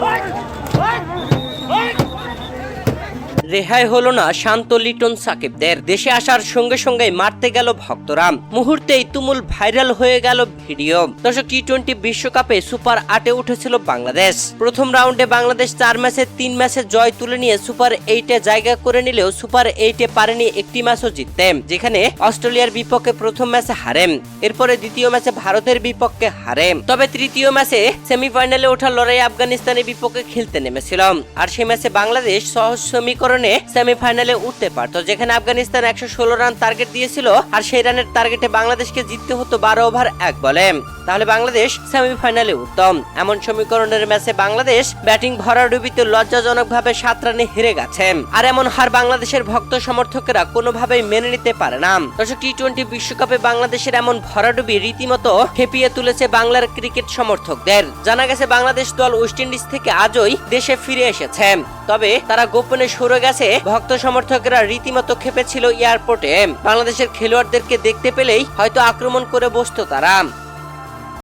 Halt! রেহাই হলো না শান্ত লিটন সাকিবদের। দেশে আসার সঙ্গে সঙ্গে মারতে গেল ভক্তরা। মুহূর্তেই তুমুল ভাইরাল হয়ে গেল ভিডিও। দর্শক টি টোয়েন্টি বিশ্বকাপে সুপার আটে উঠেছিল বাংলাদেশ। প্রথম রাউন্ডে বাংলাদেশ চার ম্যাচে তিন ম্যাচে জয় তুলে নিয়ে সুপার এইটে জায়গা করে নিলেও সুপার এইটে পারেনি একটি ম্যাচও জিততে। যেখানে অস্ট্রেলিয়ার বিপক্ষে প্রথম ম্যাচে হারেন। এরপরে দ্বিতীয় ম্যাচে ভারতের বিপক্ষে হারে তবে তৃতীয় ম্যাচে সেমিফাইনালে ওঠার লড়াই আফগানিস্তানের বিপক্ষে খেলতে নেমেছিল। আর সেই ম্যাচে বাংলাদেশ সহজ সমীকরণে সেমিফাইনালে উঠতে পারত, যেখানে আফগানিস্তান একশো ষোলো রান টার্গেট দিয়েছিল আর সেই রানের টার্গেটে বাংলাদেশকে জিততে হতো বারো ওভার এক বলে। তাহলে বাংলাদেশ সেমিফাইনালে উত্তম। এমন সমীকরণের ম্যাচে বাংলাদেশ ব্যাটিং ভরাডুবিতে লজ্জাজনকভাবে সাত রানে হেরে গেছে। আর এমন হার বাংলাদেশের ভক্ত সমর্থকেরা কোনোভাবেই মেনে নিতে পারে না। দর্শক টি টোয়েন্টি বিশ্বকাপে বাংলাদেশের এমন ভরাডুবি রীতিমতো খেপিয়ে তুলেছে বাংলার ক্রিকেট সমর্থকদের। জানা গেছে, বাংলাদেশ দল ওয়েস্ট ইন্ডিজ থেকে আজই দেশে ফিরে এসেছে। তবে তারা গোপনে সরে গেছে। ভক্ত সমর্থকেরা রীতিমতো খেপেছিল এয়ারপোর্টে বাংলাদেশের খেলোয়াড়দেরকে দেখতে পেলেই হয়তো আক্রমণ করে বসত তারা।